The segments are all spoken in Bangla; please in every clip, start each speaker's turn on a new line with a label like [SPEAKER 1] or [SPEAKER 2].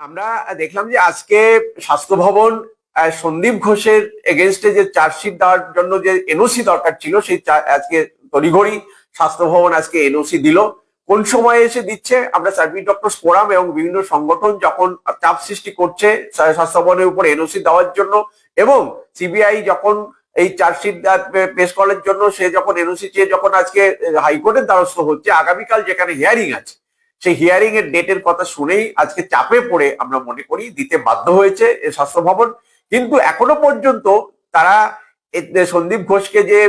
[SPEAKER 1] আমরা দেখলাম যে আজকে স্বাস্থ্য ভবন সন্দীপ ঘোষের এগেনস্টে যে চার্জশিট দেওয়ার জন্য যে এনওসি দরকার ছিল, সেই আজকে তড়িঘড়ি স্বাস্থ্য ভবন আজকে এনওসি দিল। কোন সময়ে এসে দিচ্ছে? আমরা সার্ভিস ডক্টর ফোরাম এবং বিভিন্ন সংগঠন যখন চাপ সৃষ্টি করছে স্বাস্থ্য ভবনের উপর এনওসি দেওয়ার জন্য এবং সিবিআই যখন এই চার্জশিট পেশ করার জন্য সে যখন এনওসি চেয়ে যখন আজকে হাইকোর্টের দ্বারস্থ হচ্ছে, আগামীকাল যেখানে হিয়ারিং আছে সেই হিয়ারিং এর ডেটের কথা শুনেই আজকে চাপে পড়ে আমরা মনে করি দিতে বাধ্য হয়েছে স্বাস্থ্য ভবন। কিন্তু এখনও পর্যন্ত তারা সন্দীপ ঘোষকে যে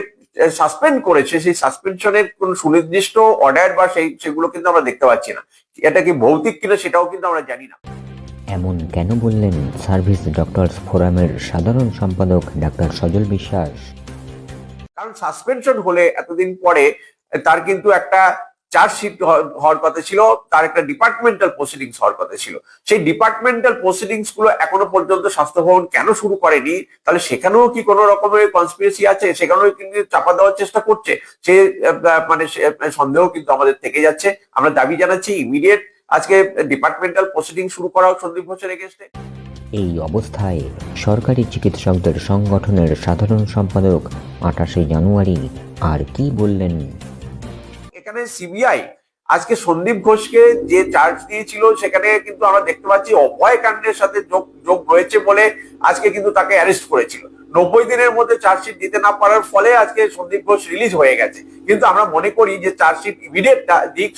[SPEAKER 1] সাসপেন্ড করেছে সেই সাসপেনশনের কোন সুনির্দিষ্ট অর্ডার বা সেই সেগুলো কিন্তু আমরা দেখতে পাচ্ছি না। এটা কি ভৌতিক কিনা সেটাও কিন্তু আমরা জানি না।
[SPEAKER 2] এমন কেন বললেন সার্ভিস ডক্টরস ফোরামের সাধারণ সম্পাদক ডাক্তার সজল বিশ্বাস?
[SPEAKER 1] কারণ সাসপেনশন হলে এতদিন পরে তার কিন্তু একটা চার্জশিট হওয়ার কথা ছিল, তার একটা ডিপার্টমেন্টাল প্রসিডিংস হওয়ার কথা ছিল। সেই ডিপার্টমেন্টাল প্রসিডিংসগুলো এখনও পর্যন্ত স্বাস্থ্য ভবন কেন শুরু করেনি? তাহলে সেখানেও কি কোনো রকমের কনস্পিরেসি আছে? সেখানেও কিন্তু চাপা দেওয়ার চেষ্টা করছে? সে মানে সন্দেহ কিন্তু আমাদের থেকে যাচ্ছে। আমরা দাবি জানাচ্ছি ইমিডিয়েট আজকে ডিপার্টমেন্টাল প্রসিডিং শুরু করা সন্দীপ ঘোষের এগেনস্টে
[SPEAKER 2] এই অবস্থায় সরকারি চিকিৎসকদের সংগঠনের সাধারণ সম্পাদক আঠাশে জানুয়ারি আর কি বললেন
[SPEAKER 1] এখানে সিবিআই আজকে সন্দীপ ঘোষকে যে চার্জ দিয়েছিল, সেখানে কিন্তু আমরা দেখতে পাচ্ছি অভয় কাণ্ডের সাথে যোগ যোগ রয়েছে বলে আজকে কিন্তু তাকে অ্যারেস্ট করেছিল। নব্বই দিনের মধ্যে চার্জশিট দিতে না পারার ফলে আজকে সন্দীপ ঘোষ রিলিজ হয়ে গেছে। কিন্তু আমরা মনে করি যে চার্জশিট ইমিডিয়েট দিক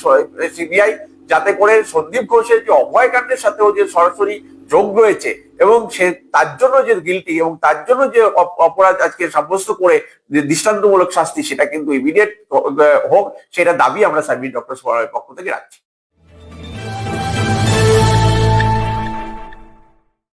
[SPEAKER 1] সিবিআই যাতে করে সন্দীপ ঘোষের যে অভয় কাণ্ডের সাথেও যে সরাসরি যোগ রয়েছে এবং সে তার জন্য যে গিলটি এবং তার জন্য যে অপ- অপরাধ আজকে সাব্যস্ত করে যে দৃষ্টান্তমূলক শাস্তি, সেটা কিন্তু ইমিডিয়েট হোক, সেটা দাবি আমরা সার্ভিস ডক্টর পক্ষ থেকে রাখছি।